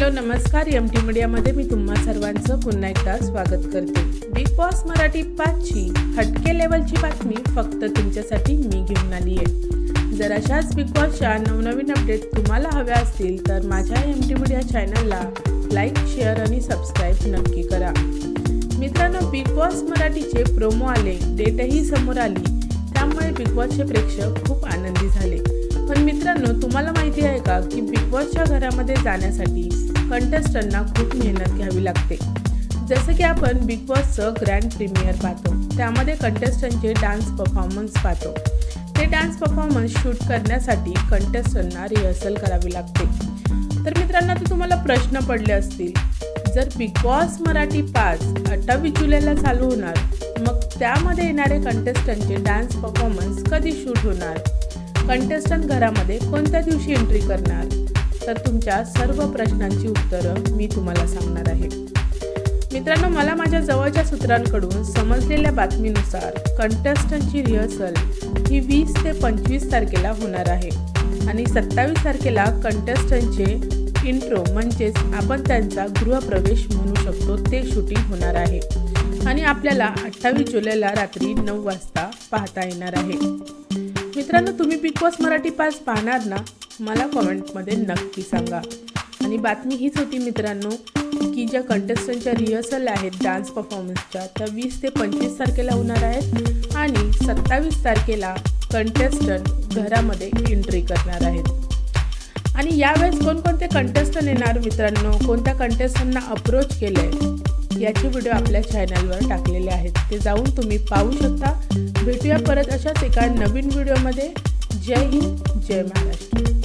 Hello नमस्कार. M T मीडियामध्ये मी तुम्हा सर्वांचं पुन्हा एकदा स्वागत करते. बिग बॉस मराठी पाचची हटके लेवलची बातमी फक्त तुमच्यासाठी मी घेऊन आली आहे. जर अशाच बिग बॉसच्या नवनवीन अपडेट तुम्हाला हव्या असतील तर माझ्या एम टी मीडिया चॅनलला लाईक शेअर आणि सबस्क्राईब नक्की करा. मित्रांनो बिग बॉस मराठीचे प्रोमो आले डेटही समोर आली. त्यामुळे बिग बॉसचे प्रेक्षक खूप आनंदी झाले. पण मित्रांनो तुम्हाला माहिती आहे का की बिग बॉसच्या घरामध्ये जाण्यासाठी कंटेस्टंटना खूप मेहनत घ्यावी लागते. जसं की आपण बिग बॉसचं ग्रँड प्रीमियर पाहतो. त्यामध्ये कंटेस्टंटचे डान्स परफॉर्मन्स पाहतो. ते डान्स परफॉर्मन्स शूट करण्यासाठी कंटेस्टंटना रिहर्सल करावी लागते. तर मित्रांनो ते तुम्हाला प्रश्न पडले असतील. जर बिग बॉस मराठी पाच अठ्ठावीस जुलैला चालू होणार मग त्यामध्ये येणारे कंटेस्टंटचे डान्स परफॉर्मन्स कधी शूट होणार? कंटेस्टंट घरामध्ये कोणत्या दिवशी एंट्री करणार? तर तुमच्या सर्व प्रश्नांची उत्तरं मी तुम्हाला सांगणार आहे. मित्रांनो मला माझ्या जवळच्या सूत्रांकडून समजलेल्या बातमीनुसार कंटेस्टंटची रिहर्सल ही वीस ते पंचवीस तारखेला होणार आहे आणि सत्तावीस तारखेला कंटेस्टंटचे इंट्रो म्हणजेच आपण त्यांचा गृहप्रवेश म्हणू शकतो ते शूटिंग होणार आहे. आणि आपल्याला अठ्ठावीस जुलैला रात्री नऊ वाजता पाहता येणार आहे. मित्रांनो तुम्ही बिग बॉस मराठी पास पाहणार ना? मला कमेंटमध्ये नक्की सांगा. आणि बातमी हीच होती मित्रांनो की ज्या कंटेस्टंटच्या रिहर्सल आहेत डान्स परफॉर्मन्सच्या त्या वीस ते पंचवीस तारखेला होणार आहेत आणि सत्तावीस तारखेला कंटेस्टंट घरामध्ये एंट्री करणार आहेत. आणि यावेळेस कोणकोणते कंटेस्टंट येणार मित्रांनो कोणत्या कंटेस्टंटना अप्रोच केलं आहे याचे व्हिडिओ आपल्या चॅनलवर टाकलेले आहेत. ते जाऊन तुम्ही पाहू शकता. भेटूया परत अशाच एका नवीन व्हिडिओमध्ये जय हिंद जय महाराष्ट्र.